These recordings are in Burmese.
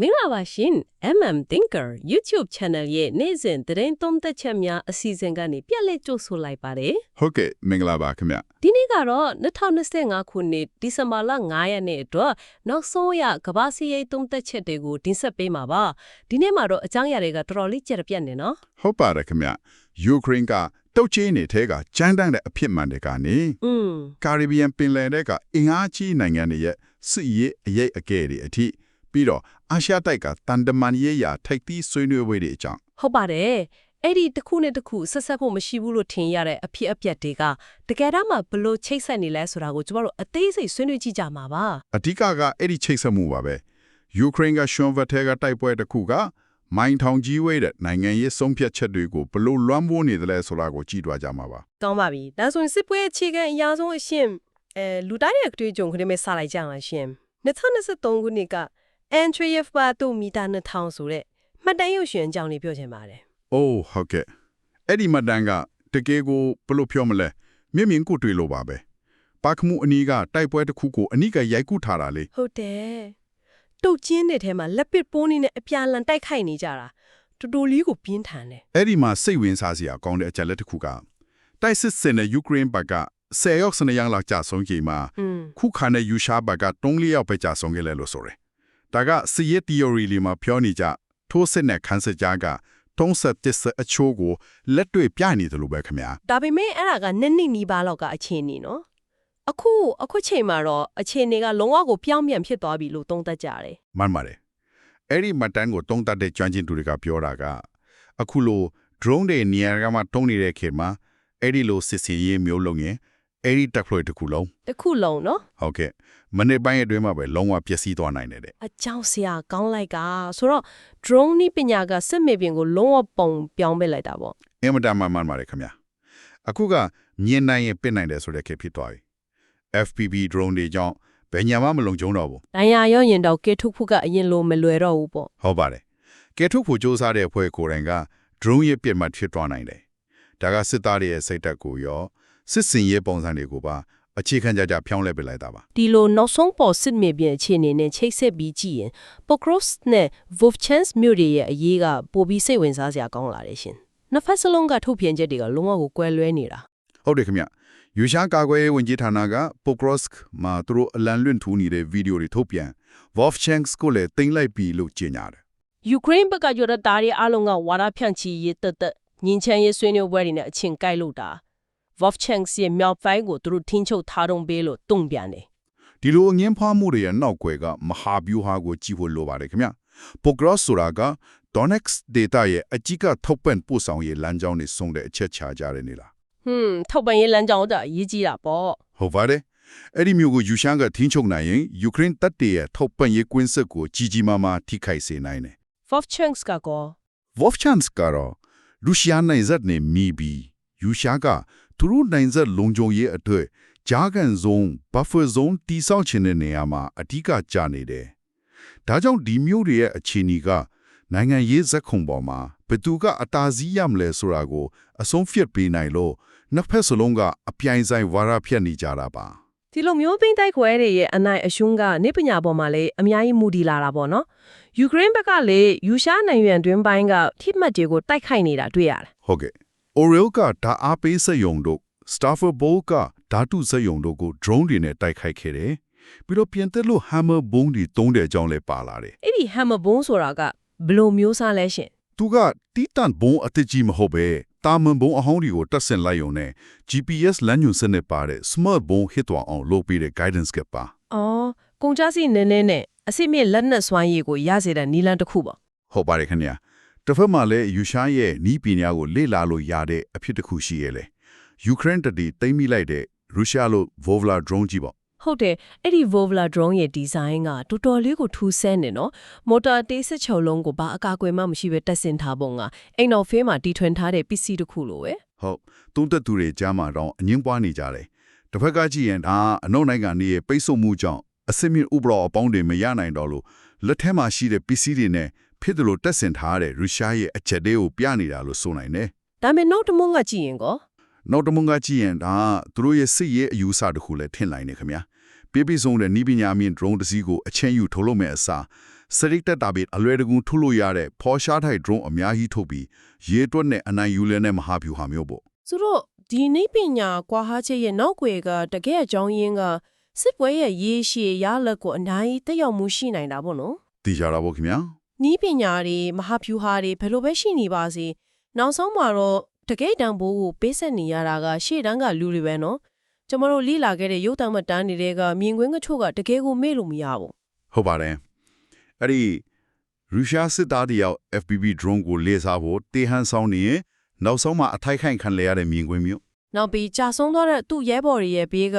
မင်္ဂလာပါရှင် MM Thinker YouTube Channel ရဲ့နေ့စဉ်သတင်းသုံးသပ်ချက်များအစီအစဉ်ကနေပြက်လက်ကြိုဆိုလိုက်ပါတယ်ဟုတ်ကဲ့မင်္ဂလာပါခင်ဗျဒီနေ့ကတော့2025ခုနှစ်ဒီဇင်ဘာလ9ရက်နေ့အတွက်နောက်ဆုံးရကမ္ဘာစီးရိတ်သုံးသပ်ချက်တွေကိုတင်ဆက်ပေးမှာပါဒီနေ့မှာတော့အကြောင်းအရာတွေကတော်တော်လေးကြက်ပြတ်နေနော်ဟုတ်ပါတယ်ခင်ဗျယူကရိန်းကတုတ်ချင်းနေတဲ့ကကြမ်းတမ်းတဲ့အဖြစ်မှန်တွေကနေอืมကာရစ်ဘီယံပင်လယ်ထဲကအင်အားကြီးနိုင်ငံတွေရဲ့စစ်ရေးအရေးအကဲတွေအထိ ပြီးတော့အာရှတိုက်ကတန်တမန်ရေးရာထိပ်သီးဆွေးနွေးပွဲတွေအကြောင်းဟုတ်ပါတယ်အဲ့ဒီတစ်ခုနဲ့တစ်ခုဆက်ဆက်ဖို့မရှိဘူးလို့ထင်ရတဲ့အဖြစ်အပျက်တွေကတကယ်တော့မှဘလို့ချိတ်ဆက်နေလဲဆိုတာကိုကျမတို့အသေးစိတ်ဆွေးနွေးကြည့်ကြမှာပါအဓိကကအဲ့ဒီချိတ်ဆက်မှုပါပဲယူကရိန်းကရှွန်ဗတ်ထဲကတိုက်ပွဲတစ်ခုကမိုင်းထောင်ကြီးဝဲတဲ့နိုင်ငံရေးဆုံးဖြတ်ချက်တွေကိုဘလို့လွှမ်းမိုးနေတယ်လဲဆိုတာကိုကြည့်သွားကြမှာပါကောင်းပါပြီဒါဆိုရင်စစ်ပွဲအခြေခံအရာဆုံးအရှင်အဲလူတိုင်းရဲ့အတွေ့အကြုံခရီးမဲ့စလိုက်ကြအောင်ရှင်2023ခုနှစ်က Andreev ပါတူမီတာ2000ဆိုတဲ့မှတ်တမ်းရုပ်ရှင်အကြောင်းလေးပြောချင်ပါတယ်။အိုးဟုတ်ကဲ့။အဲ့ဒီမတန်ကတကယ်ကိုဘယ်လို့ပြောမလဲ။မြင့်မြင့်ကိုတွေ့လို့ပါပဲ။ပါခမှုအနီးကတိုက်ပွဲတစ်ခုကိုအနီးကရိုက်ကူးထားတာလေဟုတ်တယ်တုတ်ကျင်းတဲ့ထဲမှာလက်ပစ်ပိုးနေနဲ့အပြာလန်တိုက်ခိုက်နေကြတာတူတူလေးကိုပြင်းထန်တယ်။အဲ့ဒီမှာစိတ်ဝင်စားစရာကောင်းတဲ့အချက်လက်တစ်ခုကတိုက်စစ်စင်တဲ့ယူကရိန်းဘက်ကဆယ်ယောက်စနေရန်လောက်ကြာဆုံးချိန်မှာอืมခုခံတဲ့ယူရှားဘက်ကတုံးလေးယောက်ပဲကြာဆုံးခဲ့လဲလို့ဆိုရယ်။ ဒါကစီရဲ့ theory လေးမှာပြောနေကြထိုးစစ်နဲ့ခန်းစစ်ကြားကတုံးဆက်တစ်ဆက်အချိုးကိုလက်တွေ့ပြနေတယ်လို့ပဲခင်ဗျာ။ဒါပေမဲ့အဲ့ဒါကနှစ်နှစ်နီးပါးလောက်ကအခြေအနေနော်အခုအခုချိန်မှာတော့အခြေအနေကလုံးဝကိုပြောင်းပြန်ဖြစ်သွားပြီလို့သုံးသပ်ကြတယ်မှန်ပါတယ်အဲ့ဒီမတန်းကိုတုံးတက်တဲ့ကျွမ်းကျင်သူတွေကပြောတာကအခုလို drone တွေနေရာကမှတုံးနေတဲ့ခေတ်မှာအဲ့ဒီလိုစစ်စင်ရေးမျိုးလုံးရင် အဲ့ဒီ deploy တစ်ခုလုံးတစ်ခုလုံးနော်ဟုတ်ကဲ့မနေ့ပိုင်းအတွင်းမှာပဲလုံးဝပျက်စီးသွားနိုင်တယ်တဲ့အကြောင်းစရာကောင်းလိုက်ကဆိုတော့ drone နည်းပညာကစစ်မြေပြင်ကိုလုံးဝပုံပြောင်းပေးလိုက်တာပေါ့အင်မတန်မှန်မှန်ပါတယ်ခင်ဗျာအခုကမြင်နိုင်ရင်ပစ်နိုင်တယ်ဆိုတဲ့ခေတ်ဖြစ်သွားပြီ FPV drone တွေကြောင့်ဘယ်ညာမှမလုံခြုံတော့ဘူး။နိုင်ရရောရင်တော့ကေထုတ်ဖို့ကအရင်လိုမလွယ်တော့ဘူးပေါ့ဟုတ်ပါတယ်ကဲထုတ်ဖို့စ조사တဲ့အဖွဲ့ကိုယ်တိုင်က drone ရဲ့ပြစ်မှတ်ဖြစ်သွားနိုင်တယ်ဒါကစစ်သားတွေရဲ့စိတ်ဓာတ်ကိုရော စစ်စင်ရေးပုံစံတွေကိုပါအခြေခံကြကြဖြောင်းလဲပေးလိုက်တာပါ။ဒီလိုနောက်ဆုံးပေါ်စစ်မြေပြင်အခြေအနေနဲ့ချိတ်ဆက်ပြီးကြည့်ရင် Pokros နဲ့ Vovchans မြို့တွေရဲ့အရေးကပိုပြီးစိတ်ဝင်စားစရာကောင်းလာတယ်ရှင်။နှစ်ဖက်စလုံးကထုတ်ပြန်ချက်တွေကလုံးဝကိုကွဲလွဲနေတာဟုတ်တယ်ခင်ဗျယူရှားကာကွယ်ရေးဝန်ကြီးဌာနက Pokrovsk မှာသူတို့အလံလွင့်ထူနေတဲ့ဗီဒီယိုတွေထုတ်ပြန် Vovchanks ကိုလည်းတင်လိုက်ပြီလို့ကြေညာတယ်။ Ukraine ဘက်ကကြရတာတွေအလုံးကဝါဒဖြန့်ချီရေးတက်တက်ညင်ချမ်းရေးဆွေးနွေးပွဲတွေနဲ့အချင်းကိုက်လို့တာ Vovchans ရဲ့မြောက်ပိုင်းကိုသူတို့ထိန်းချုပ်ထားတော့ပေးလို့တုံ့ပြန်တယ်ဒီလိုအငင်းဖွားမှုတွေရဲ့နောက်ွယ်ကမဟာဗျူဟာကိုကြည့်ဖို့လိုပါတယ်ခင်ဗျ Pokrovsk ဆိုတာက Donetsk data ရဲ့အကြီးကထုတ်ပန့်ပို့ဆောင်ရေးလမ်းကြောင်းတွေဆုံးတဲ့အချက်ချကြတယ်နေလား။ဟွန်းထုတ်ပြန်ရေးလမ်းကြောင်းတော့အရေးကြီးတာပေါ့။ဟုတ်ပါတယ်အဲ့ဒီမျိုးကိုယူရှန်ကထင်းချုပ်နိုင်ရင်ယူကရိန်းတပ်တွေရဲ့ထုတ်ပန့်ရေးကွင်းဆက်ကိုကြီးကြီးမားမားထိခိုက်စေနိုင်တယ် Vovchans ကကော Vovchans ကတော့ရုရှားနိုင်ဇက်နဲ့မီဘီယူရှားက သူတို့နိုင်ဇက်လုံခြုံရေးအတွက်ဂျာကန်ဇုံ buffer zone တိဆောက်ခြင်းတဲ့နေရာမှာအဓိကကျနေတယ်။ဒါကြောင့်ဒီမျိုးတွေရဲ့အခြေအနေကနိုင်ငံရေးဇက်ခုံပေါ်မှာဘယ်သူကအတားစီးရမလဲဆိုတာကိုအဆုံးဖြတ်ပေးနိုင်လို့နှစ်ဖက်စလုံးကအပြိုင်ဆိုင်ဝါရဖြတ်နေကြတာပါဒီလိုမျိုးပိန်းတိုက်ခွဲတွေရဲ့အနိုင်အရှုံးကနေပညာပေါ်မှာလည်းအများကြီးမူတည်လာတာပေါ့နော်ယူကရိန်းဘက်ကလည်းယူရှားနိုင်ငံတွင်းပိုင်းကထိမှတ်တွေကိုတိုက်ခိုက်နေတာတွေ့ရတယ်။ဟုတ်ကဲ့။ Orel ကဓာတ်အားပေးစက်ရုံတို့ Staffer Bowl ကဓာတုစက်ရုံတို့ကို drone တွေနဲ့တိုက်ခိုက်ခဲ့တယ်။ပြီးတော့ပြင်သစ်လို့ hammer bomb တွေတုံးတဲ့အကြောင်းလည်းပါလာတယ်အဲ့ဒီ hammer bone ဆိုတာကဘယ်လိုမျိုးစားလဲရှင်။သူကတီတန်ဘုံအတစ်ကြီးမဟုတ်ပဲတာမန်ဘုံအဟောင်းတွေကိုတက်ဆင်လိုက်ရုံနဲ့ GPS လမ်းညွှန်စနစ်ပါတဲ့ smart ဘုံ hit သွားအောင်လုပ်ပေးတဲ့ guidance ကပါအော်ကုန်ကြစီနည်းနည်းနဲ့အစစ်မြစ်လက်နက်စွမ်းရည်ကိုရစေတဲ့နီလန်တစ်ခုပေါ့ဟုတ်ပါတယ်ခင်ဗျာ။ တစ်ဖက်မှာလည်းယူရှားရဲ့နီးပညာကိုလေ့လာလို့ရတဲ့အဖြစ်တစ်ခုရှိရလေ။ယူကရိန်းတပ်တွေတိမ့်မိလိုက်တဲ့ရုရှားလို့ Vovla drone ကြီးပေါ့ဟုတ်တယ်အဲ့ဒီ Vovla drone ရဲ့ဒီဇိုင်းကတော်တော်လေးကိုထူးဆန်းနေနော်မော်တာတေးစစ်ချုံလုံးကိုဘာအကာအကွယ်မှမရှိပဲတက်ဆင်ထားပုံကအိမ်တော်ဖေးမှာတီထွင်ထားတဲ့ပစ္စည်းတစ်ခုလိုပဲဟုတ်သုံးသက်သူတွေကြားမှာတော့အငင်းပွားနေကြတယ်တစ်ဖက်ကကြည့်ရင်ဒါအနောက်နိုင်ငံတွေရဲ့ပိတ်ဆို့မှုကြောင့်အစစ်မြစ်ဥပဒေအပေါင်းတွေမရနိုင်တော့လို့လက်ထဲမှာရှိတဲ့ပစ္စည်းတွေနဲ့ ဖြစ်တယ်လို့တက်ဆင်ထားတဲ့ရုရှားရဲ့အချက်တွေကိုပြနေတာလို့ဆိုနိုင်တယ်ဒါပေမဲ့နောက်တစ်မုံကကြည့်ရင်ကောနောက်တစ်မုံကကြည့်ရင်ဒါသူတို့ရဲ့စစ်ရေးအယူအဆတစ်ခုလည်းထင်လိုက်နေခင်ဗျာပြပြဆုံးတဲ့နီးပညာမြင့် drone တစ်စီးကိုအချင်းယူထုတ်လုပ်မဲ့အစားစရိတ်တက်တာပြီးအလွယ်တကူထုတ်လို့ရတဲ့ဖော်ရှားထိုက် drone အများကြီးထုတ်ပြီးရေတွက်နဲ့အနိုင်ယူလဲတဲ့မဟာဗျူဟာမျိုးပေါ့ဆိုတော့ဒီနိပညာကွာဟာချက်ရဲ့နောက်ွယ်ကတကယ်အကြောင်းရင်းကစစ်ပွဲရဲ့ရေးရှည်ရလက်ကိုအနိုင်တက်ရောက်မှုရှိနိုင်တာပေါ့နော်သိကြတာပေါ့ခင်ဗျာ နီးပညာတွေမဟာဗျူဟာတွေဘယ်လိုပဲရှိနေပါစေနောက်ဆုံးမှာတော့တကယ်တန်ဖိုးကိုပေးဆက်နေရတာကရှေ့တန်းကလူတွေပဲနော်ကျမတို့လိလာခဲ့တဲ့ရုပ်တံမတန်းတွေကမြင်ကွင်းကချို့ကတကယ်ကိုမေ့လို့မရဘူးဟုတ်ပါတယ်အဲ့ဒီရုရှားစစ်သားတယောက် FPV drone ကိုလေစားဖို့တေဟန်ဆောင်နေရင်နောက်ဆုံးမှအထိုက်ခိုင်ခံလဲရတဲ့မြင်ကွင်းမျိုးနောက်ပြီးကြာဆုံးသွားတဲ့သူ့ရဲဘော်တွေရဲ့ဘေးက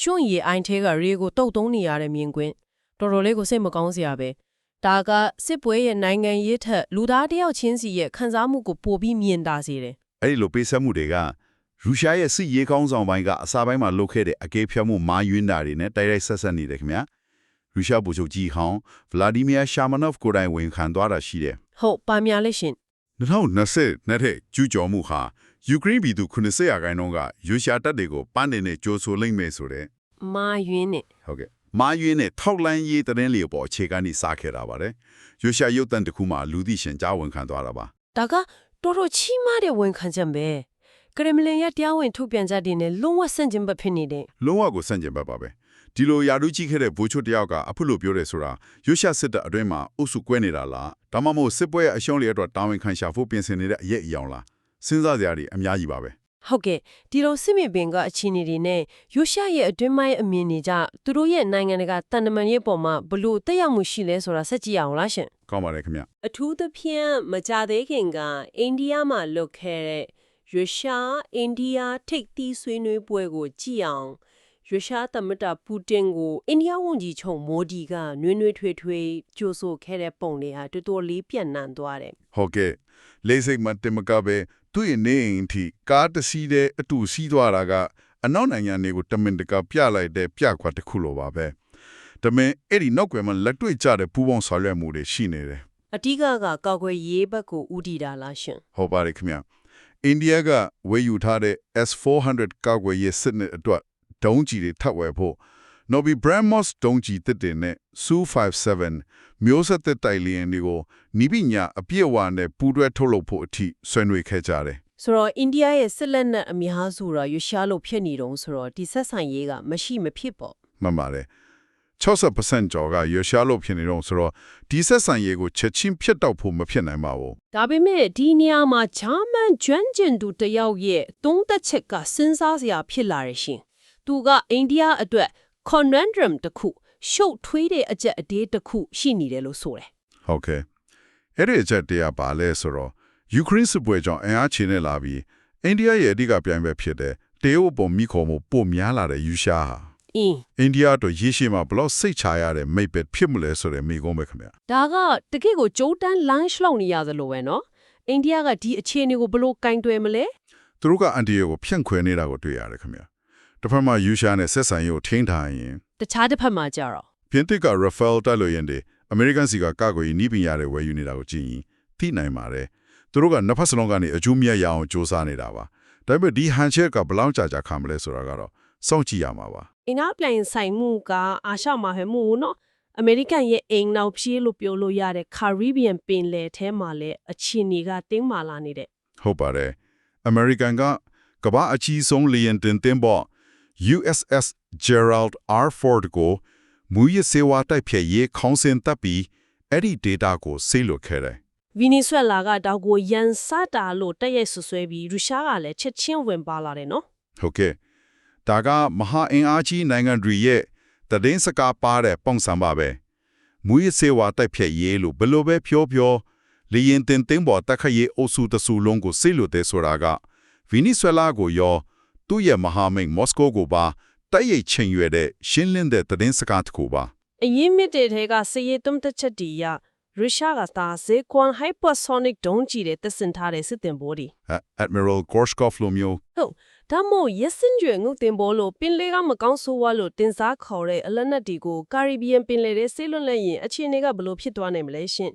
ရွှွန့်ရည်အိုင်းထဲကရေကိုတုတ်တုံးနေရတဲ့မြင်ကွင်းတော်တော်လေးကိုစိတ်မကောင်းစရာပဲ ဒါကစစ်ပွဲရဲ့နိုင်ငံရေးထက်လူသားတစ်ယောက်ချင်းစီရဲ့ခံစားမှုကိုပိုပြီးမြင်တာစေတယ်အဲ့ဒီလိုပေးဆက်မှုတွေကရုရှားရဲ့စစ်ရေးကောင်းဆောင်ပိုင်းကအစာပိုင်းမှာလုပ်ခဲ့တဲ့အကေးဖြတ်မှုမာယွင်းတာတွေနဲ့တိုက်ရိုက်ဆက်ဆက်နေတယ်ခင်ဗျာရုရှားဗိုလ်ချုပ်ကြီးဟောင်းဗလာဒီမီယာရှာမနော့ဖ်ကိုယ်တိုင်ဝန်ခံသွားတာရှိတယ်ဟုတ်ပါများလေးရှင်2020နဲ့တဲ့ကျူးကျော်မှုဟာယူကရိန်းပြည်သူ90ရာခိုင်နှုန်းကရုရှားတပ်တွေကိုပန်းနေနဲ့ကြိုးဆိုလိမ့်မယ်ဆိုတဲ့မာယွင်းနဲ့ဟုတ်ကဲ့ မာယွင်းနဲ့ထောက်လန်းရေးတဲ့လေးပေါ်အခြေခံနေစားခဲ့တာပါတယ်ရုရှားရုပ်တံတစ်ခုမှာလူသိရှင်ကြားဝန်ခံသွားတာပါဒါကတော်တော်ချီးမားတဲ့ဝန်ခံချက်ပဲကရမလင်ရဲ့တရားဝင်ထုတ်ပြန်ချက်တွေနဲ့လုံးဝဆန့်ကျင်ဘက်ဖြစ်နေတဲ့လုံးဝကိုစန့်ကျင်ဘက်ပါပဲဒီလိုယာရုကြီးခဲ့တဲ့ဘိုးချိုတယောက်ကအခုလိုပြောတယ်ဆိုတာရုရှားစစ်တပ်အတွင်းမှာအုပ်စုကွဲနေတာလားဒါမှမဟုတ်စစ်ပွဲရဲ့အရှုံးလေးအတွက်တာဝန်ခံရှာဖို့ပြင်ဆင်နေတဲ့အရက်အယောင်လားစဉ်းစားစရာတွေအများကြီးပါပဲ ဟုတ်ကဲ့ဒီလိုစစ်မြေပြင်ကအခြေအနေတွေနဲ့ရုရှားရဲ့အတွင်းပိုင်းအမြင်တွေကြသူတို့ရဲ့နိုင်ငံတကာတန်တမန်ရေးပေါ်မှာဘလို့တက်ရောက်မှုရှိလဲဆိုတာဆက်ကြည့်အောင်လားရှင်ကောင်းပါတယ်ခင်ဗျအထူးသဖြင့်မကြသေးခင်ကအိန္ဒိယမှာလွတ်ခဲ့တဲ့ရုရှားအိန္ဒိယထိပ်သီးဆွေးနွေးပွဲကိုကြည့်အောင်ရုရှားသမ္မတပူတင်ကိုအိန္ဒိယဝန်ကြီးချုပ်မိုဒီကနွေးနွေးထွေးထွေးကြိုဆိုခဲ့တဲ့ပုံတွေဟာတော်တော်လေးပြန့်နှံ့သွားတယ်ဟုတ်ကဲ့လေးစိတ်မတင်မကပဲ သူ့ရဲ့နေအိမ်ထိကားတစ်စီးတဲ့အတူစီးသွားတာကအနောက်နိုင်ငံတွေကိုတမင်တကာပြလိုက်တဲ့ပြခွက်တစ်ခုလိုပါပဲဒါပေမဲ့အဲ့ဒီနောက်ကွယ်မှာလက်တွေ့ကျတဲ့ပူးပေါင်းဆောင်ရွက်မှုတွေရှိနေတယ်အတိကကကောက်ွယ်ရေးဘက်ကိုဥတီတာလားရှင်ဟုတ်ပါတယ်ခင်ဗျအိန္ဒိယကဝယ်ယူထားတဲ့ S400 ကောက်ွယ်ရေးစစ်နဲ့အတွက်ဒုံးကြီးတွေထပ်ဝယ်ဖို့ Nobi Brahmos ဒုံးကြီးတစ်တင်နဲ့ Su-57 မျိုးဆက်သက်တိုက်လျင်တွေကိုနီးပညာအပြည့်အဝနဲ့ပူးတွဲထုတ်လုပ်ဖို့အထိဆွေးနွေးခဲ့ကြတယ်ဆိုတော့အိန္ဒိယရဲ့စစ်လက်နက်အများစုတော့ရုရှားလို့ဖြစ်နေတုံးဆိုတော့ဒီဆက်ဆံရေးကမရှိမဖြစ်ပေါ့မှန်ပါတယ်60%ကျော်ကရုရှားလို့ဖြစ်နေတော့ဆိုတော့ဒီဆက်ဆံရေးကိုချက်ချင်းဖြစ်တော့ဖို့မဖြစ်နိုင်ပါဘူးဒါပေမဲ့ဒီနေရာမှာဂျာမန်ကျွမ်းကျင်သူတယောက်ရဲ့သုံးသက်ချက်ကစဉ်းစားစရာဖြစ်လာရရှင်သူကအိန္ဒိယအတွက် conundrum တစ်ခုရှုပ်ထွေးတဲ့အချက်အသေးတစ်ခုရှိနေတယ်လို့ဆိုတယ်။ဟုတ်ကဲ့။အဲ့ဒီအချက်တရားပါလဲဆိုတော့ယူကရိန်းစစ်ပွဲကြောင့်အင်အားချေနေလာပြီးအိန္ဒိယရဲ့အဓိကပြိုင်ဘက်ဖြစ်တဲ့တရုတ်ပေါ်မိခေါ်မှုပိုများလာတဲ့ယူရှားဟာအင်းအိန္ဒိယတို့ရေရှည်မှာဘလို့စိတ်ချရတဲ့မိဘဖြစ်မလဲဆိုတဲ့မိကုံးပဲခင်ဗျ။ဒါကတကယ့်ကိုကြိုးတန်း lunch လောက်နေရသလိုပဲနော်။အိန္ဒိယကဒီအခြေအနေကိုဘလို့ကင်တွယ်မလဲ။သူတို့ကအန်တီယိုကိုဖြန့်ခွဲနေတာကိုတွေ့ရတယ်ခင်ဗျ။ တစ်ဖက်မှာယူရှာနဲ့ဆက်ဆံရေးကိုထိန်းထားရင်တခြားတစ်ဖက်မှာကြတော့ပြင်သစ်က Rafael တိုက်လို့ရင်တည်းအမေရိကန်စီကကာကွယ်ရေးနှီးပညာတွေဝယ်ယူနေတာကိုကြည့်ရင်သိနိုင်ပါတယ်။သူတို့ကနှစ်ဖက်စလုံးကနေအကျိုးမြတ်ရအောင်စူးစမ်းနေတာပါ။ဒါပေမဲ့ဒီဟန်ချက်ကဘလောက်ကြာကြာခံမလဲဆိုတာကတော့စောင့်ကြည့်ရမှာပါ။အင်နောက်ပလန်ဆိုင်မှုကအာရှမှာပဲမို့နော်။အမေရိကန်ရဲ့အိမ်နောက်ပြေးလို့ပြောလို့ရတဲ့ကာရီဘီယံပင်လယ်ထဲမှာလည်းအခြေအနေကတင်းမာလာနေတဲ့။ဟုတ်ပါတယ်။အမေရိကန်ကကမ္ဘာအကြီးဆုံးလေယာဉ်တင်သင်းပေါ့။ USS Gerald R. Ford ကိုမူရစေဝါတိုက်ဖြတ်ရေးခေါင်းစဉ်တပ်ပြီးအဲ့ဒီ data ကိုဆေးလွတ်ခဲ့တယ်ဗီနီဇွဲလာကတောက်ကိုရန်စတာလို့တက်ရိုက်ဆွဆွဲပြီးရုရှားကလည်းချက်ချင်းဝင်ပါလာတယ်နော်ဟုတ်ကဲ့ဒါကမဟာအင်အားကြီးနိုင်ငံတွေရဲ့တည်င်းစကားပါတဲ့ပုံစံပါပဲမူရစေဝါတိုက်ဖြတ်ရေးလို့ဘယ်လိုပဲပြောပြောလေရင်တင်တင်ပေါ်တက်ခတ်ရေးအုပ်စုတစုလုံးကိုစိတ်လို့တဲ့ဆိုတာကဗီနီဇွဲလာကိုရော သူ့ရဲ့မဟာမိတ်မော်စကိုကိုပါတိုက်ရိုက်ချိန်ရွယ်တဲ့ရှင်းလင်းတဲ့တည်င်းစကားတစ်ခုပါအရင်မြစ်တဲ့ထဲကစည်ရည်တုံးတက်ချက်တီရရုရှားကသာဇေကွန်ဟိုက်ပါဆိုနစ်ဒုံးကြီးတဲ့သက်စင်ထားတဲ့စစ်တင်ဘောဒီ A- Admiral Gorshkov လိုမျိုးဟုတ်ဒါမို့ရက်စင်ကျွေငုတ်တင်ဘောလို့ပင်လေကမကောင်းဆိုးဝါလို့တင်စားခေါ်တဲ့အလက်နက်တီကိုကာရီဘီယံပင်လေထဲဆေးလွတ်လက်ရင်အခြေအနေကဘလို့ဖြစ်သွားနိုင်မလဲရှင်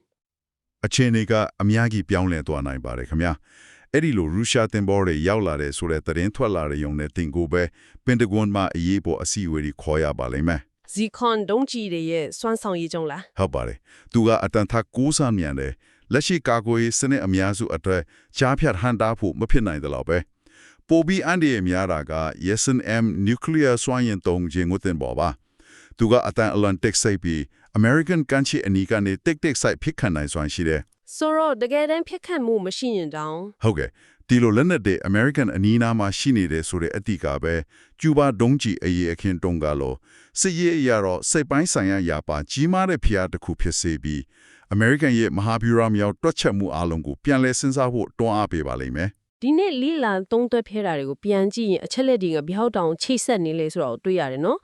အခြေအနေကအများကြီးပြောင်းလဲသွားနိုင်ပါတယ်ခင်ဗျာ အဲ့ဒီလိုရုရှားတင်ဘောတွေရောက်လာတဲ့ဆိုတဲ့သတင်းထွက်လာတဲ့ယုံနဲ့တင်ကိုပဲပင်တဂွန်မှာအရေးပေါ်အစည်းအဝေးကြီးခေါ်ရပါလိမ့်မယ်စဇီခွန်ဒုံးကြီးတွေရဲ့စွမ်းဆောင်ရည်ကြောင့်လားဟုတ်ပါတယ်သူကအတန်ထကူးစားမြန်တယ်လက်ရှိကာကွယ်ရေးစနစ်အများစုအတွက်ကြားဖြတ်ဟန်တာဖို့မဖြစ်နိုင်တယ်လို့ပဲပိုပြီးအန်ဒီရဲ့များတာက YSM nuclear စွမ်းရင်တုံးခြင်းကိုတင်ပေါ်ပါသူကအတန်အလန်တက်ဆိုင်ပြီး American country အနီးကနေတက်တက်ဆိုင်ဖိခံနိုင်စွမ်းရှိတယ် ဆိုတော့တကယ်တမ်းဖြစ်ခတ်မှုမရှိရင်တောင်ဟုတ်ကဲ့ဒီလိုလက်နက်တွေ American အနီးအနားမှာရှိနေတယ်ဆိုတဲ့အတိကပဲကျူဘာဒုံးကြီးအရေးအခင်းတုံးကလို့စစ်ရေးအရာတော့စိတ်ပိုင်းဆိုင်ရာရာပါကြီးမားတဲ့ဖျားတစ်ခုဖြစ်စေပြီး American ရဲ့မဟာဗျူဟာမြောက်တွက်ချက်မှုအလုံးကိုပြန်လည်စဉ်းစားဖို့တွန်းအားပေးပါလိမ့်မယ်ဒီနေ့လီလာသုံးသွက်ဖဲတာတွေကိုပြန်ကြည့်ရင်အချက်လက်တွေကဘျောက်တောင်ချိတ်ဆက်နေလေဆိုတော့တွေ့ရတယ်နော်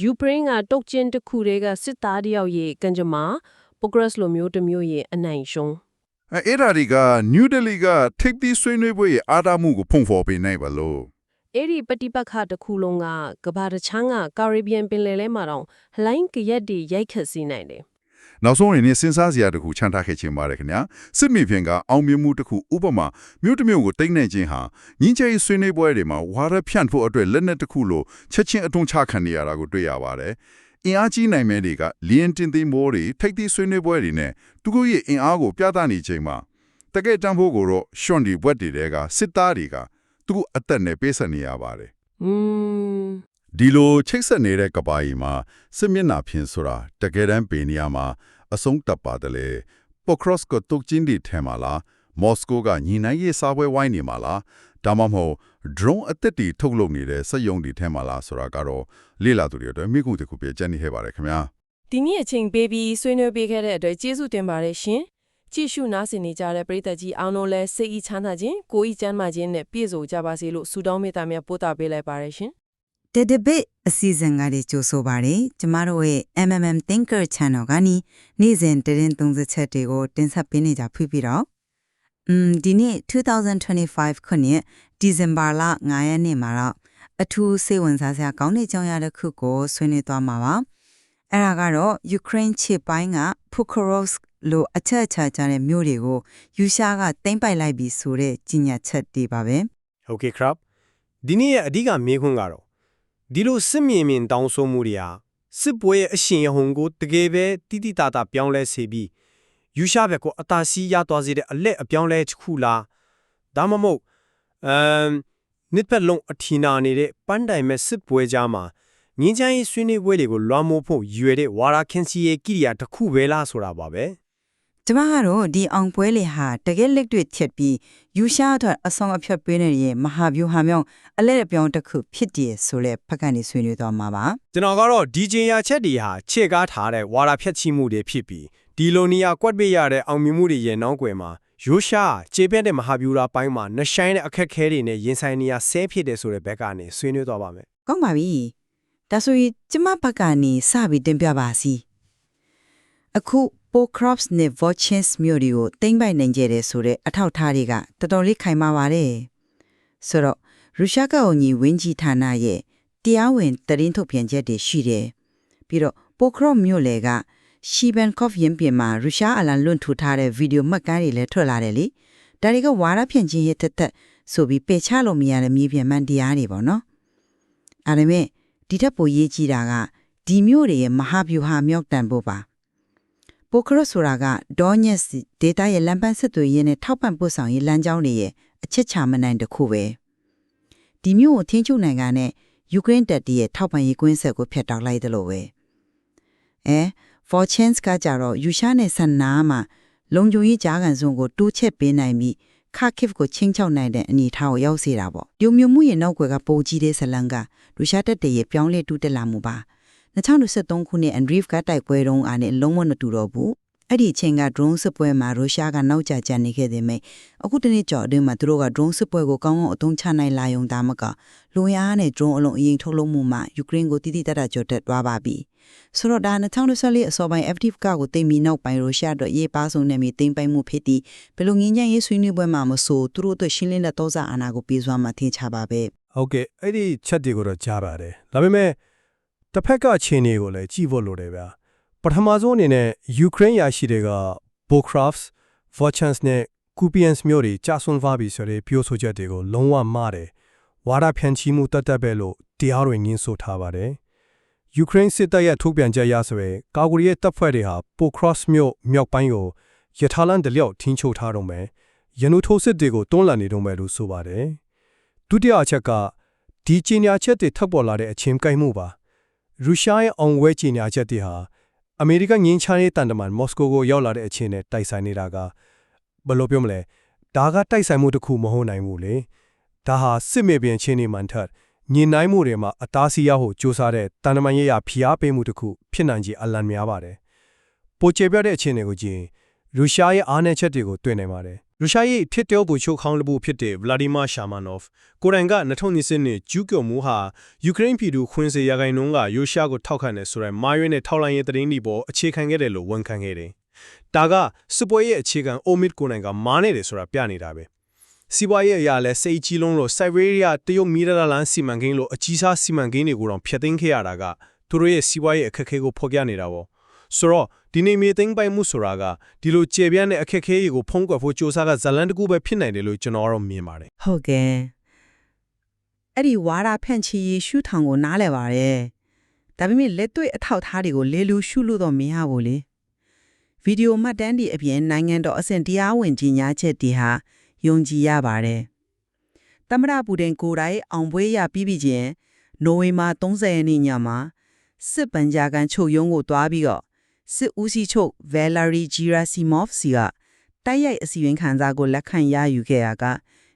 ယူကရိန်းကတုတ်ကျင်းတစ်ခုတည်းကစစ်သားတယောက်ရဲ့ကံကြမ္မာ ပိုဂရက်စ်လိုမျိုးတစ်မျိုးရဲ့အနိုင်ရှုံးအဲအဲ့ဒါတွေက New Delhi ကထိပ်သီးဆွေးနွေးပွဲရဲ့အားဒါမှုကိုဖုံဖော်ပေးနိုင်ပါလို့အဲ့ဒီပฏิပတ်ခတစ်ခုလုံးကကဘာတချမ်းကကာရစ်ဘီယန်ပင်လယ်ထဲမှာတော့လှိုင်းကရက်တွေရိုက်ခတ်စေနိုင်တယ်နောက်ဆုံးအနေနဲ့စဉ်းစားစရာတစ်ခုချန်ထားခဲ့ခြင်းပါတယ်ခင်ဗျာစစ်မြေပြင်ကအောင်မြင်မှုတစ်ခုဥပမာမြို့တစ်မြို့ကိုတိတ်နေခြင်းဟာငင်းချေဆွေးနွေးပွဲတွေမှာဝါရဖြန့်ဖို့အတွက်လက်နက်တစ်ခုလိုချက်ချင်းအထုံးချခံနေရတာကိုတွေ့ရပါတယ် အင်အားကြီးနိုင်မဲ့တွေကလီယန်တင်သီမိုးတွေထိပ်သီးဆွေးနွေးပွဲတွေနဲ့သူတို့ရဲ့အင်အားကိုပြသနေချိန်မှာတကယ်တမ်းဖို့ကိုတော့ရှွန်ဒီဘွက်တွေကစစ်သားတွေကသူ့အသက်နဲ့ပေးဆက်နေရပါတယ်อืมဒီလိုချိတ်ဆက်နေတဲ့ကဘာကြီးမှာစစ်မျက်နှာဖြင့်ဆိုတာတကယ်တမ်းပေနေရမှာအဆုံးတပ်ပါတယ်လေပိုခရော့ကတုတ်ချင်းဒီထဲမှာလားမော်စကိုကညီနိုင်ရေးစားပွဲဝိုင်းနေမှာလား ဒါမှမဟုတ် drone အသစ်တီထုတ်လုပ်နေတဲ့စက်ရုံဒီထဲမှာလားဆိုတာကတော့လေ့လာသူတွေအတွက်မိခုတစ်ခုပြကြံ့နေခဲ့ပါတယ်ခင်ဗျာဒီနေ့အချိန်ပေးပြီးဆွေးနွေးပေးခဲ့တဲ့အတွက်ကျေးဇူးတင်ပါတယ်ရှင်။ကြည့်ရှုနားဆင်နေကြတဲ့ပရိသတ်ကြီးအားလုံးလည်းစိတ်ဤချမ်းသာခြင်းကိုယ်ဤကျမ်းမာခြင်းနဲ့ပြည့်စုံကြပါစေလို့ဆုတောင်းမေတ္တာများပို့တာပေးလိုက်ပါတယ်ရှင်။တဒဘစ်အစီအစဉ်ကလေးကြိုဆိုပါရယ်ကျမတို့ရဲ့ MMM Thinker Channel ကနေနေ့စဉ်တရင်30ချက်တွေကိုတင်ဆက်ပေးနေကြဖွပြီးတော့ อืมဒီနေ့2025ခုနှစ်ဒီဇင်ဘာလ9ရက်နေ့မှာတော့အထူးစိတ်ဝင်စားစရာကောင်းတဲ့ကြောင်းရတဲ့ခုကိုဆွေးနွေးသွားမှာပါအဲ့ဒါကတော့ Ukraine ခြေပိုင်းက Pokrovsk လို့အချက်အချာကျတဲ့မြို့တွေကိုယူရှားကသိမ်းပိုက်လိုက်ပြီဆိုတဲ့ကြီးညာချက်တွေပါပဲ ဟုတ်ကဲ့ครับဒီနေ့ရဲ့အဓိကမေးခွန်းကတော့ဒီလိုစစ်မြေမြင်တောင်းဆိုမှုတွေဟာစစ်ပွဲရဲ့အရှင်ရဟုန်ကိုတကယ်ပဲတိတိတသားပြောင်းလဲစေပြီး ယူရှားဘက်ကိုအသာစီးရသွားစေတဲ့အလက်အပြောင်းလဲတစ်ခုလားဒါမှမဟုတ်အမ်နစ်ပတ်လုံးအထီနာနေတဲ့ပန်းတိုင်မဲ့စစ်ပွဲကြားမှာငင်းချမ်းရေးဆွေးနွေးပွဲတွေကိုလွှမ်းမိုးဖို့ရွယ်တဲ့ဝါရာခင်စီရဲ့ကိရိယာတစ်ခုပဲလားဆိုတာပါပဲကျမကတော့ဒီအောင်ပွဲလေဟာတကယ်လက်တွေ့ချက်ပြီးယူရှားအတွက်အဆောင်အဖြတ်ပေးနေတဲ့ရဲ့မဟာဗျူဟာမြောင်အလဲအပြောင်းတစ်ခုဖြစ်တည်ဆိုလဲဖက်ကနေဆွေးနွေးသွားမှာပါကျွန်တော်ကတော့ဒီဂျင်ယာချက်တွေဟာခြေကားထားတဲ့ဝါရာဖြတ်ချီမှုတွေဖြစ်ပြီး ဒီလိုနီယာကွက်ပေးရတဲ့အောင်မြင်မှုတွေရဲ့နောက်ွယ်မှာရိုးရှားခြေပြက်တဲ့မဟာဗျူရာပိုင်းမှာနှဆိုင်တဲ့အခက်အခဲတွေနဲ့ရင်ဆိုင်နေရဆဲဖြစ်တယ်ဆိုတဲ့ဘက်ကနေဆွေးနွေးသွားပါမယ်ကောင်းပါပြီဒါဆိုရင်ကျမဘက်ကနေစပြီးတင်ပြပါစီအခု Pokrovs နဲ့ Vochins မြို့တွေကိုတင်ပိုက်နိုင်ကြတယ်ဆိုတဲ့အထောက်အထားတွေကတော်တော်လေးခိုင်မာပါတယ်ဆိုတော့ရုရှားကဝန်ကြီးဝင်းကြီးဌာနရဲ့တရားဝင်တရင်ထုတ်ပြန်ချက်တွေရှိတယ်ပြီးတော့ Pokrov မြို့လေက Shibenkov ရင်ပြင်မှာရုရှားအလံလွန့်ထူထားတဲ့ဗီဒီယိုမှတ်ကားတွေလည်းထွက်လာတယ်လေဒါတွေကဝါရဖြန့်ချင်းရဲ့တက်တက်ဆိုပြီးပယ်ချလို့မရတဲ့မြေပြင်မှန်တရားတွေပေါ့နော်အဲ့ဒါမဲ့ဒီထက်ပိုရေးကြည့်တာကဒီမျိုးတွေရဲ့မဟာဗျူဟာမြောက်တန်ဖို့ပါပိုခရဆိုတာကဒေါညက်စ်ဒေတာရဲ့လမ်းပန်းဆက်သွယ်ရေးနဲ့ထောက်ပံ့ပို့ဆောင်ရေးလမ်းကြောင်းတွေရဲ့အချက်ချမနိုင်တစ်ခုပဲဒီမျိုးကိုထင်းချုပ်နိုင်ငံနဲ့ယူကရိန်းတပ်တည်းရဲ့ထောက်ပံ့ရေးကွင်းဆက်ကိုဖျက်တောက်လိုက်တယ်လို့ပဲအဲ Fortunes ကကြတော့ယူရှားနဲ့ဆန်နာမှာလုံခြုံရေးကြားကန်စုံကိုတိုးချက်ပေးနိုင်ပြီးခါခစ်ကိုချင်းချောက်နိုင်တဲ့အနေအထားကိုရောက်စေတာပေါ့ဒီမျိုးမှုရဲ့နောက်ွယ်ကပိုကြီးတဲ့ဇလန်ကရုရှားတပ်တည်းရဲ့ပြောင်းလဲတူးတက်လာမှုပါ2023ခုနှစ် Andriv ကတိုက်ပွဲတုန်းအားနဲ့လုံးဝမတူတော့ဘူးအဲ့ဒီအချိန်က drone စစ်ပွဲမှာရုရှားကနောက်ကျကျန်နေခဲ့တယ်မိအခုတနေ့ကြော်အတွင်းမှာသူတို့က drone စစ်ပွဲကိုကောင်းကောင်းအသုံးချနိုင်လာယုံသားမကလူရအားနဲ့ drone အလုံးအရင်ထုတ်လုပ်မှုမှာယူကရိန်းကိုတိတိတတ်တတ်ကြော်တက်သွားပါပြီ ဆိုတော့ဒါ2024အစောပိုင်း FTF ကကိုတင်ပြီးနောက်ပိုင်းရုရှားတို့ရေးပါဆုံးနေပြီးတင်ပိုင်မှုဖြစ်ပြီးဘယ်လိုငင်းချမ်းရေးဆွေးနွေးပွဲမှာမဆိုသူတို့တို့ရှင်းလင်းတဲ့သောစာအာဏာကိုပြေးစွာမှထင်ချပါပဲဟုတ်ကဲ့အဲ့ဒီချက်တွေကိုတော့ကြားပါတယ်ဒါပေမဲ့တစ်ဖက်ကခြေနေကိုလည်းကြည့်ဖို့လိုတယ်ဗျာပထမဆုံးအနေနဲ့ယူကရိန်းရရှိတွေက Bokrafts, Vochans နဲ့ Kupians မျိုးတွေကြာဆွန်သွားပြီဆိုတဲ့ပြောဆိုချက်တွေကိုလုံးဝမှားတယ်ဝါဒဖြန့်ချီမှုတတ်တတ်ပဲလို့တရားဝင်ငင်းဆိုထားပါတယ် ယူကရိန်းစစ်တပ်ရဲ့ထုတ်ပြန်ချက်အရဆိုရင်ကာဂူရီရဲ့တပ်ဖွဲ့တွေဟာပိုခရော့စ်မြို့မြောက်ပိုင်းကိုရထားလမ်းတစ်လျောက်ထင်းချုပ်ထားတော့မယ်ရန်သူထိုးစစ်တွေကိုတွန်းလှန်နေတော့မယ်လို့ဆိုပါတယ်ဒုတိယအချက်ကဒီကြီးညာချက်တွေထပ်ပေါ်လာတဲ့အချင်းကိုက်မှုပါရုရှားရဲ့အောင်ဝဲကြီးညာချက်တွေဟာအမေရိကန်ငင်းချမ်းရေးတန်တမန်မော်စကိုကိုရောက်လာတဲ့အချင်းနဲ့တိုက်ဆိုင်နေတာကဘယ်လိုပြောမလဲဒါကတိုက်ဆိုင်မှုတစ်ခုမဟုတ်နိုင်ဘူးလေဒါဟာစစ်မြေပြင်ချင်းနေမှန်ထက် ညင်နိုင်မှုတွေမှာအသားစီးရဖို့ကြိုးစားတဲ့တန်တမန်ရေးရဖိအားပေးမှုတစ်ခုဖြစ်နိုင်ကြီးအလံများပါတယ်ပိုချေပြတဲ့အခြေအနေကိုကြည့်ရင်ရုရှားရဲ့အားနည်းချက်တွေကိုတွေ့နိုင်ပါတယ်ရုရှားရဲ့ဖြစ်တဲ့ဘူချုပ်ခေါင်းတစ်ခုဖြစ်တဲ့ဗလာဒီမာရှာမနော့ဖ်ကိုရိုင်က2020နှစ်ကျူးကျော်မှုဟာယူကရိန်းပြည်သူခွင်းစေရဂိုင်နှုန်းကရုရှားကိုထောက်ခံတယ်ဆိုတဲ့မာရွေးနဲ့ထောက်လိုင်းရေးသတင်းတွေပေါ်အခြေခံခဲ့တယ်လို့ဝန်ခံခဲ့တယ်။ဒါကစစ်ပွဲရဲ့အခြေခံအိုမစ်ကိုနိုင်ကမာနေတယ်ဆိုတာပြနေတာပဲ။ စီးပွားရေးအရာလဲစိတ်ကြီးလုံးလို့စိုက်ဝေးရီးယားတရုတ်မီဒလာလန်စီမံကိန်းလို့အကြီးစားစီမံကိန်းတွေကိုတော့ဖျက်သိမ်းခဲ့ရတာကသူတို့ရဲ့စီးပွားရေးအခက်အခဲကိုဖော်ပြနေတာပေါ့။ဆိုတော့ဒီနေ့မြေသိမ်းပိုင်မှုဆိုတာကဒီလိုကျေပြန့်တဲ့အခက်အခဲတွေကိုဖုံးကွယ်ဖို့စ조사ကဇလန်တစ်ခုပဲဖြစ်နိုင်တယ်လို့ကျွန်တော်ကတော့မြင်ပါတယ်ဟုတ်ကဲ့အဲ့ဒီဝါဒဖြန့်ချီရေးရှုထောင်ကိုနားလဲပါတယ်ဒါပေမဲ့လက်တွေ့အထောက်အထားတွေကိုလေလူရှုလို့တော့မရဘူးလေဗီဒီယိုမှတ်တမ်းတွေအပြင်နိုင်ငံတော်အဆင့်တရားဝင်ကြီးညာချက်တွေဟာ ယုံကြည်ရပါတယ်သမရပူတင်ကိုယ်တိုင်အောင်ပွဲရပြီးပြီချင်းနိုဝင်ဘာ30ရက်နေ့ညမှာစစ်ပန်ဂျာကန်ချုပ်ရုံးကိုတွားပြီးတော့စစ်ဦးစီးချုပ်ဗယ်လာရီဂျီရာစီမော့ဖ်စီကတိုက်ရိုက်အစီရင်ခံစာကိုလက်ခံရယူခဲ့ရက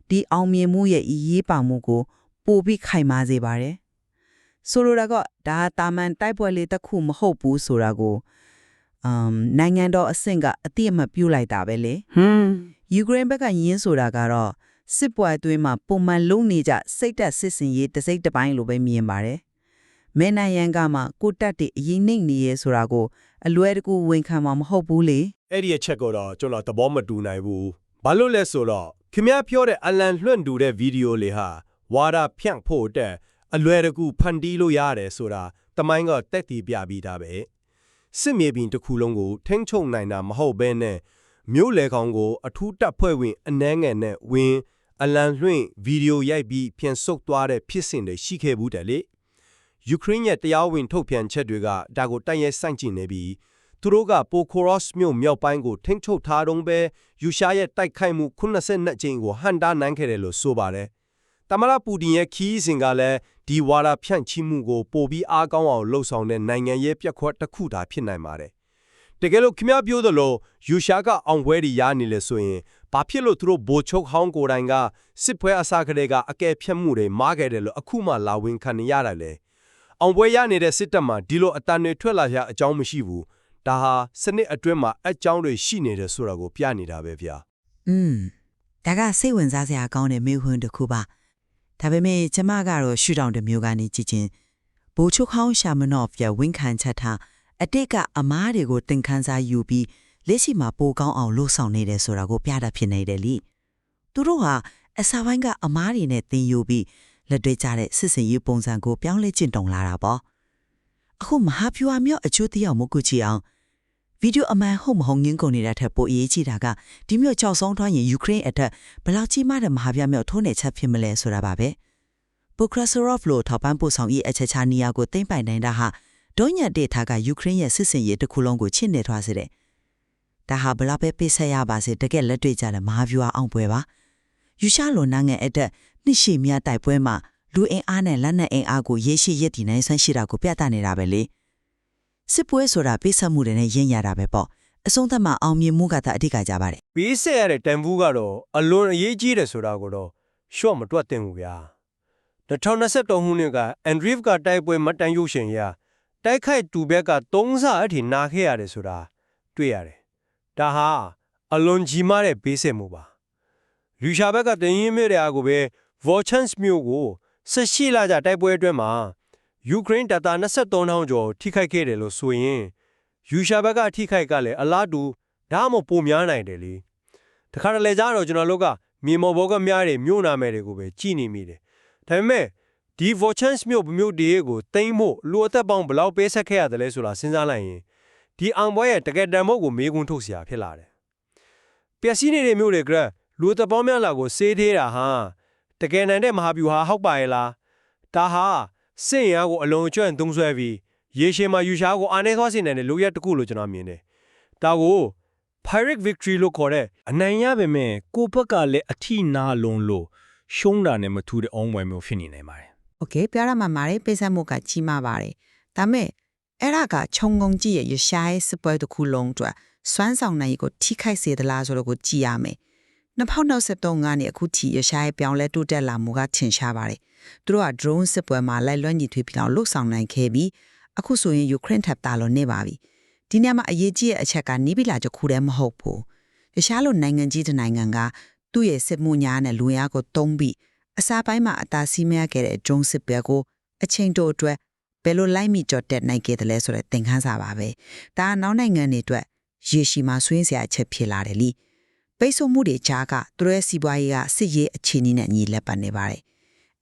ဒီအောင်မြင်မှုရဲ့အရေးပါမှုကို ပိုပြီးခိုင်မာစေပါတယ်။ဆိုလိုတာကဒါတာမန်တိုက်ပွဲလေးတစ်ခုမဟုတ်ဘူးဆိုတာကို အမ်နိုင်ငံတော်အဆင့်ကအတိအမှတ်ပြုလိုက်တာပဲလေဟွန်း။ယူကရိန်းဘက်ကယင်းဆိုတာကတော့စစ်ပွဲအတွင်းမှာပုံမှန်လုံနေကြစိတ်တက်စစ်စင်ရေးတစ်စိတ်တစ်ပိုင်းလိုပဲမြင်ပါတယ်။မဲနိုင်ရန်ကမှကိုတက်တဲ့အရင်နှိမ့်နေရဲဆိုတာကိုအလွဲတကူဝန်ခံမှာမဟုတ်ဘူးလေ။အဲ့ဒီအချက်ကတော့ကျွန်တော်သဘောမတူနိုင်ဘူးဘာလို့လဲဆိုတော့ခင်ဗျားပြောတဲ့အလံလွှင့်တူတဲ့ဗီဒီယိုလေးဟာဝါဒဖြန့်ဖို့အတွက်အလွယ်တကူဖန်တီးလို့ရတယ်ဆိုတာတမိုင်းကတက်တည်ပြပြီးသားပဲ စစ်မြေပြင်တစ်ခုလုံးကိုထိမ့်ချုံနိုင်တာမဟုတ်ဘဲနဲ့မြို့လေကောင်ကို အထူးတပ်ဖွဲ့ဝင်အနှဲငယ်နဲ့ဝင်အလံလွှင့်ဗီဒီယိုရိုက်ပြီးပြန်ဆုတ်သွားတဲ့ဖြစ်စဉ်တွေရှိခဲ့ဘူးတယ်လေယူကရိန်းရဲ့တရားဝင်ထုတ်ပြန်ချက်တွေကဒါကိုတိုက်ရိုက်စိုက်ကြည့်နေပြီးသူတို့ကပိုခိုရော့စ်မြို့မြောက်ပိုင်းကိုထိန်းချုပ်ထားတုန်းပဲယူရှားရဲ့တိုက်ခိုက်မှု82ကြိမ်ကိုဟန်တာနိုင်ခဲ့တယ်လို့ဆိုပါတယ်။တမရပူတင်ရဲ့ခီးစဉ်ကလည်း ဒီဝါဒဖြန့်ချိမှုကိုပိုပြီးအားကောင်းအောင်လှုံ့ဆော်တဲ့နိုင်ငံရေးပြက်ခွက်တစ်ခုသာဖြစ်နိုင်ပါတယ်။တကယ်လို့ခင်ဗျားပြောသလိုယူရှားကအောင်ပွဲတွေရနေလေဆိုရင်ဘာဖြစ်လို့သူတို့ဘိုချုပ်ဟောင်းကိုယ်တိုင်ကစစ်ပွဲအစားကလေးကအကဲဖြတ်မှုတွေမားခဲ့တယ်လို့အခုမှလာဝင်ခံနေရတာလေ။အောင်ပွဲရနေတဲ့စစ်တပ်မှာဒီလိုအတန်တွေထွက်လာရအကြောင်းမရှိဘူး။ဒါဟာစနစ်အတွင်းမှာအကြောင်းတွေရှိနေတယ်ဆိုတာကိုပြနေတာပဲဗျာอืมဒါကစိတ်ဝင်စားစရာကောင်းတဲ့မေးခွန်းတစ်ခုပါ ဒါပေမဲ့ကျမကတော့ရှုထောင့်တစ်မျိုးကနေကြည့်ချင်းဘိုးချုပ်ခေါင်းရှာမနော့ဖ်ရဲ့ဝန်ခံချက်ထားအတိတ်ကအမားတွေကိုသင်ခန်းစာယူပြီးလက်ရှိမှာပိုကောင်းအောင်လှုပ်ဆောင်နေတယ်ဆိုတာကိုပြတာဖြစ်နေတယ်လीသူတို့ဟာအစာပိုင်းကအမားတွေနဲ့သင်ယူပြီးလက်တွေ့ကြတဲ့စစ်စင်ရေးပုံစံကိုပြောင်းလဲကျင့်တုံလာတာပေါ့အခုမဟာဖြူအမြော့အချိုးတရားမကူချီအောင် ဗီဒီယိုအမှန်ဟုတ်မဟုတ်ငင်းကုန်နေတဲ့ထက်ပိုအရေးကြီးတာကဒီမျိုးကြောက်ဆုံးထွားရင်ယူကရိန်းအထက်ဘယ်လောက်ကြီးမားတဲ့မဟာဗျမြောက်ထိုးနေချက်ဖြစ်မလဲဆိုတာပါပဲပိုခရဆရော့ဖ်လိုထောက်ပံ့ပို့ဆောင်ရေးအချက်ချာနေရာကိုသိမ့်ပိုင်နိုင်တာဟာဒုညက်ဒေတာကယူကရိန်းရဲ့စစ်စင်ရေးတစ်ခုလုံးကိုချစ်နေထွားစေတယ်ဒါဟာဘလောက်ပဲပိတ်ဆက်ရပါစေတကယ်လက်တွေ့ကြတဲ့မဟာဗျူဟာအောင်ပွဲပါယူရှာလိုနာငယ်အတက်နှစ်ရှည်မြတိုက်ပွဲမှာလူအင်အားနဲ့လက်နက်အင်အားကိုရေးရှိရည်တည်နိုင်ဆန်းရှိတာကိုပြသနေတာပဲလေ စစ်ပွဲဆိုတာပိတ်ဆက်မှုတွေနဲ့ရင်းရတာပဲပေါ့အဆုံးသတ်မှာအောင်မြင်မှုကသာအဓိကကြပါတယ်ပေးဆက်ရတဲ့တန်ဖိုးကတော့အလွန်အရေးကြီးတယ်ဆိုတာကိုတော့ရှော့မတွက်သင့်ဘူးဗျာ2023ခုနှစ်ကအန်ဒရီဖ်ကတိုက်ပွဲမတန်ရုပ်ရှင်ရတိုက်ခိုက်တူဘက်က3ဆအထိနာခဲ့ရတယ်ဆိုတာတွေ့ရတယ်ဒါဟာအလွန်ကြီးမားတဲ့ပေးဆက်မှုပါလူရှာဘက်ကတင်းရင်မြတဲ့အားကိုပဲ Volchans မျိုးကို18လကြာတိုက်ပွဲအတွင်းမှာ ယူကရိန်းတပ်သား23,000ကျော်ထိခိုက်ခဲ့တယ်လို့ဆိုရင်ယူရှာဘက်ကထိခိုက်ကလည်းအလားတူဒါမှမဟုတ်ပိုများနိုင်တယ်လေတခါတလေကျတော့ကျွန်တော်တို့ကမြေမော်ဘောကများတွေမြို့နာမယ်တွေကိုပဲကြည်နေမိတယ်ဒါပေမဲ့ဒီ Volchans မျိုးမျိုးတည်းကိုတိမ့်ဖို့လူအသက်ပေါင်းဘယ်လောက်ပေးဆက်ခဲ့ရတယ်လဲဆိုတာစဉ်းစားလိုက်ရင်ဒီအောင်ပွဲရဲ့တကယ်တမ်းမို့ကိုမေးခွန်းထုတ်စရာဖြစ်လာတယ်ပျက်စီးနေတဲ့မြို့တွေကလူအသက်ပေါင်းများလာကိုစေးသေးတာဟာတကယ်နိုင်တဲ့မဟာဗျူဟာဟုတ်ပါရဲ့လားဒါဟာ စင့်ရကိုအလွန်ကျွမ်းသုံးဆွဲပြီးရေရှည်မှာယူရှားကိုအာနေသွားစေနိုင်တဲ့လိုရတစ်ခုလို့ကျွန်တော်မြင်တယ်။ဒါကို Pyrrhic victory လို့ခေါ်တဲ့အနိုင်ရပေမဲ့ကိုဘက်ကလည်းအထိနာလွန်လို့ရှုံးတာနဲ့မထူတဲ့အောင်ပွဲမျိုးဖြစ်နေနိုင်ပါတယ်။ Okay ပြရမှာပါတယ်ပိစက်မှုကကြီးမားပါတယ်။ဒါမဲ့အဲ့ဒါကခြုံငုံကြည့်ရဲ့ရရှားရဲ့စပွဲတစ်ခုလုံးအတွက်စွမ်းဆောင်နိုင်ကိုထိခိုက်စေသလားဆိုတော့ကိုကြည့်ရမယ်။ 2023ကနေအခုထိရရှားရဲ့ပြောင်းလဲတိုးတက်လာမှုကထင်ရှားပါတယ်သူတို့က drone စစ်ပွဲမှာလိုက်လွှမ်းညီထွေးပြောင်းလှုပ်ဆောင်နိုင်ခဲ့ပြီးအခုဆိုရင် Ukraine ထပ်တာလို့နေပါပြီဒီနေရာမှာအရေးကြီးတဲ့အချက်ကနီးပြီလာချက်ခုတည်းမဟုတ်ဘူးရရှားလိုနိုင်ငံကြီးတစ်နိုင်ငံကသူ့ရဲ့စစ်မှုညာနဲ့လူရကိုတုံးပြီးအစားပိုင်းမှာအသာစီးမရခဲ့တဲ့ drone စစ်ပွဲကိုအချိန်တိုအတွက်ဘယ်လိုလိုက်မိကြော်တက်နိုင်ခဲ့တယ်လဲဆိုတဲ့သင်ခန်းစာပါပဲဒါကနောက်နိုင်ငံတွေအတွက်ရေရှည်မှာဆွေးစရာအချက်ဖြစ်လာတယ်လी ပိတ်ဆို့မှုတွေကြားကသူတို့ရဲ့စီးပွားရေးကစစ်ရေးအခြေအနေနဲ့ညီလက်ပတ်နေပါတယ်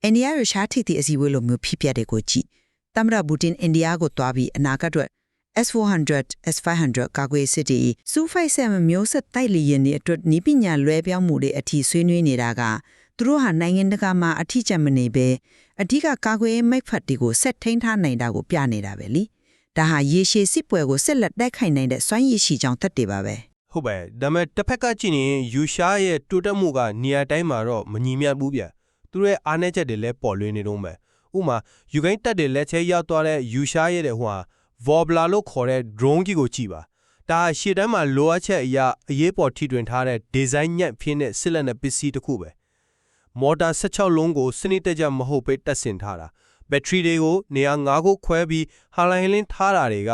အိန္ဒိယရရှားထိပ်သီးအစည်းအဝေးလိုမျိုးဖြစ်ပျက်တွေကိုကြည့်တမရဘူတင်အိန္ဒိယကိုတွားပြီးအနာဂတ်အတွက် S400 S500 ကာကွယ်စစ်တီစူဖိုက်ဆမ်မျိုးဆက်တိုက်လီရင်တွေအတွက်နီးပညာလွဲပြောင်းမှုတွေအထိဆွေးနွေးနေတာကသူတို့ဟာနိုင်ငံတကာမှာအထီးကျန်မနေပဲအဓိကကာကွယ်ရေးမိတ်ဖက်တွေကိုဆက်ထိန်ထားနိုင်တာကိုပြနေတာပဲလीဒါဟာရေရှည်စစ်ပွဲကိုဆက်လက်တိုက်ခိုက်နိုင်တဲ့စွမ်းရည်ရှိကြောင်းသက်တည်ပါပဲ ဟုတ်ပဲဒါပေမဲ့တစ်ဖက်ကကြည့်ရင်ယူရှားရဲ့တိုးတက်မှုကနေရာတိုင်းမှာတော့မညီမျှဘူးဗျသူတို့ရဲ့အားနည်းချက်တွေလည်းပေါ်လွင်နေတော့မယ်ဥပမာယူကရိန်းတပ်တွေလက်ချဲရောက်သွားတဲ့ယူရှားရဲ့တဲ့ဟိုဟာ Wobbler လို့ခေါ်တဲ့ drone ကြီးကိုကြည့်ပါဒါဟာရှေ့တန်းမှာလိုအပ်ချက်အရာအရေးပေါ်ထိတွင်ထားတဲ့ design ညက်ဖြစ်တဲ့စစ်လက်နဲ့ပစ္စည်းတစ်ခုပဲမော်တာ16လုံးကိုစနစ်တကျမဟုတ်ပဲတက်ဆင်ထားတာဘက်ထရီတွေကိုနေရာ9ခုခွဲပြီးဟာလိုင်းလင်းထားတာတွေက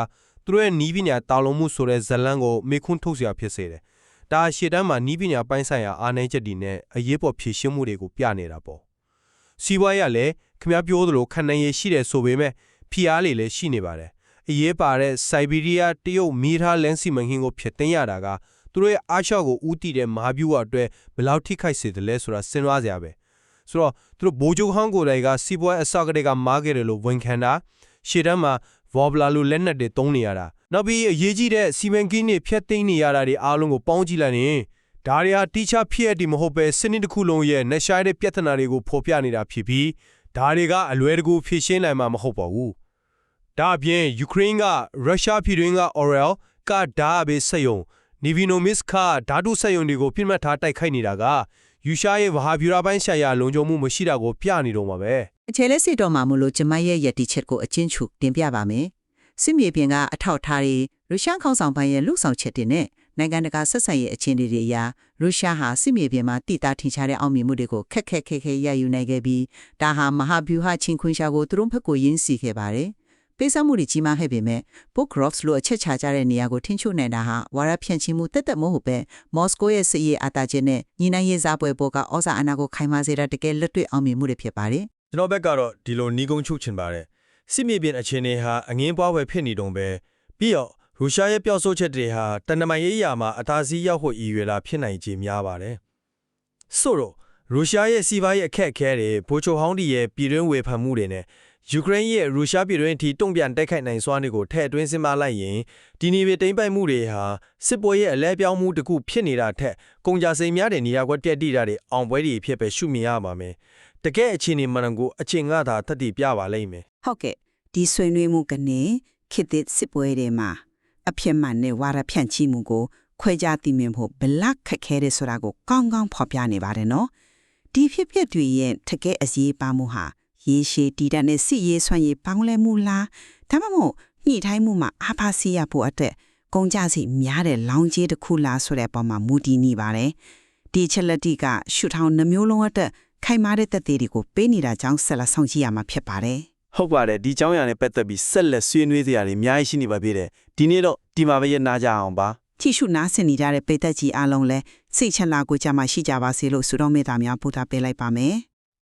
သူတို့ရဲ့နီးပညာတာလုံမှုဆိုတဲ့ဇလန်းကိုမေခွန်းထုတ်စရာဖြစ်စေတယ်။ဒါရှေ့တန်းမှာနီးပညာပိုင်းဆိုင်ရာအားနည်းချက်တွေနဲ့အရေးပေါ်ဖြည့်ရှင်းမှုတွေကိုပြနေတာပေါ့။စီးပွားရေးကလည်းခမပြောသလိုခံနိုင်ရရှိတယ်ဆိုပေမဲ့ဖိအားတွေလည်းရှိနေပါတယ်။အရေးပါတဲ့စိုက်ဘီးရီးယားတရုတ်မီထားလန်စီမန်ဟင်းကိုဖျက်သိမ်းရတာကသူတို့ရဲ့အားလျှော့ကိုဥတီတဲ့မဟာဗျူဟာအတွက်ဘယ်လောက်ထိခိုက်စေတယ်လဲဆိုတာစဉ်းစားစရာပဲ။ဆိုတော့သူတို့ဘိုးချုပ်ဟောင်းကိုယ်တိုင်ကစီးပွားအစောက်ကလေးကမားခဲ့တယ်လို့ဝန်ခံတာရှေ့တန်းမှာ Wobbler လို့လက်နက်တွေသုံးနေရတာနောက်ပြီးအရေးကြီးတဲ့စီမံကိန်းတွေဖျက်သိမ်းနေရတာတွေအားလုံးကိုပေါင်းကြည့်လိုက်ရင်ဒါတွေဟာတိကျဖြစ်ရတဲ့မဟုတ်ပဲစနစ်တစ်ခုလုံးရဲ့နှရှားတဲ့ပြဿနာတွေကိုဖော်ပြနေတာဖြစ်ပြီးဒါတွေကအလွယ်တကူဖြေရှင်းနိုင်မှာမဟုတ်ပါဘူးဒါအပြင်ယူကရိန်းကရုရှားပြည်တွင်းက Orel ကဓာတ်ဘေးစက်ယုံ Nivinomisk ကဓာတုစက်ယုံတွေကိုပြစ်မှတ်ထားတိုက်ခိုက်နေတာက ယူရှားရဲ့ဝဟာဗျူရာပိုင်းဆိုင်ရာလုံခြုံမှုမရှိတာကိုပြနေတော့မှာပဲအခြေလက်စစ်တော်မှာမလို့ကျမရဲ့ယက်တီချက်ကိုအချင်းချုပ်တင်ပြပါမယ်။စစ်မြေပြင်ကအထောက်ထားတွေရုရှားခေါင်းဆောင်ပိုင်းရဲ့လှုပ်ဆောင်ချက်တွေနဲ့နိုင်ငံတကာဆက်ဆံရေးအခြေအနေတွေအရရုရှားဟာစစ်မြေပြင်မှာတည်တာထင်ရှားတဲ့အောင်မြင်မှုတွေကိုခက်ခက်ခဲခဲရယူနိုင်ခဲ့ပြီးဒါဟာမဟာဗျူဟာချင်းခွင်ရှာကိုသူတို့ဘက်ကိုရင်းစီခဲ့ပါတယ်။ ပေးစားမှုတွေကြီးမားခဲ့ပေမဲ့ Pokrovs လိုအချက်ချကြတဲ့နေရာကိုထိန်းချုပ်နိုင်တာဟာဝါရဖြန့်ချိမှုတက်တက်မဟုတ်ပဲမော်စကိုရဲ့စစ်ရေးအာတာချင်းနဲ့ညီနိုင်ရေးစားပွဲပေါ်ကဩဇာအာဏာကိုခိုင်မာစေတာတကယ်လက်တွေ့အောင်မြင်မှုတွေဖြစ်ပါတယ်။ကျွန်တော်ဘက်ကတော့ဒီလိုနှီးကုန်းချုပ်ချင်ပါတယ်စစ်မြေပြင်အခြေအနေဟာအငင်းပွားပဲဖြစ်နေတုံပဲပြီးတော့ရုရှားရဲ့ပျောက်ဆုံးချက်တွေဟာတန်တမန်ရေးရာမှာအသာစီးရောက်ဖို့ရည်ရွယ်တာဖြစ်နိုင်ခြေများပါတယ်ဆိုတော့ရုရှားရဲ့စီးပွားရေးအခက်အခဲတွေဘိုချိုဟောင်းဒီရဲ့ပြည်တွင်းဝေဖန်မှုတွေနဲ့ ယူကရိန်းရဲ့ရုရှားပြည်တွင်းအထိတုံ့ပြန်တိုက်ခိုက်နိုင်စွမ်းတွေကိုထည့်သွင်းစဉ်းစားလိုက်ရင်ဒီနေပြည်တိမ့်ပိုက်မှုတွေဟာစစ်ပွဲရဲ့အလဲပြောင်းမှုတစ်ခုဖြစ်နေတာထက်ကုန်ကြစိမ်များတဲ့နေရာကွက်ပြက်တိတာတွေအောင်ပွဲတွေဖြစ်ပဲရှုမြင်ရပါမယ်တကယ်အခြေအနေမှန်ကိုအချိန်ကသာတတိပြပါလိမ့်မယ်ဟုတ်ကဲ့ဒီဆွေးနွေးမှုကနေခေတ်သစ်စစ်ပွဲတွေမှာအဖြစ်မှန်နဲ့ဝါရဖြန့်ချိမှုကိုခွဲခြားသိမြင်ဖို့ဘလောက်ခက်ခဲတယ်ဆိုတာကိုကောင်းကောင်းဖော်ပြနေပါတယ်နော်ဒီဖြစ်ဖြစ်တွေရဲ့တကယ်အရေးပါမှုဟာ ရေရှည်တည်တတ်တဲ့စစ်ရေးဆွမ်းရည်ပေါင်းလဲမှုလားဒါမှမဟုတ်ညှိထိုင်းမှုမှာအားပါစီရဖို့အတွက်ကုန်ကြစီများတဲ့လောင်ကြီးတစ်ခုလားဆိုတဲ့အပေါ်မှာမူတည်နေပါတယ်ဒီချက်လက်တီကရှုထောင်းနှမျိုးလုံးအတွက်ခိုင်မာတဲ့သက်သေတွေကိုပေးနေတာကြောင့်ဆက်လက်ဆောင်ကြည့်ရမှာဖြစ်ပါတယ်ဟုတ်ပါတယ်ဒီကြောင်းရံနဲ့ပတ်သက်ပြီးဆက်လက်ဆွေးနွေးစရာတွေအများကြီးရှိနေပါသေးတယ်ဒီနေ့တော့ဒီမှာပဲရနာကြအောင်ပါကြည့်ရှုနားဆင်နေကြတဲ့ပိတ်သက်ကြီးအားလုံးလည်းစိတ်ချမ်းသာကိုကြမှာရှိကြပါစေလို့ဆုတောင်းမေတ္တာများပို့သပေးလိုက်ပါမယ်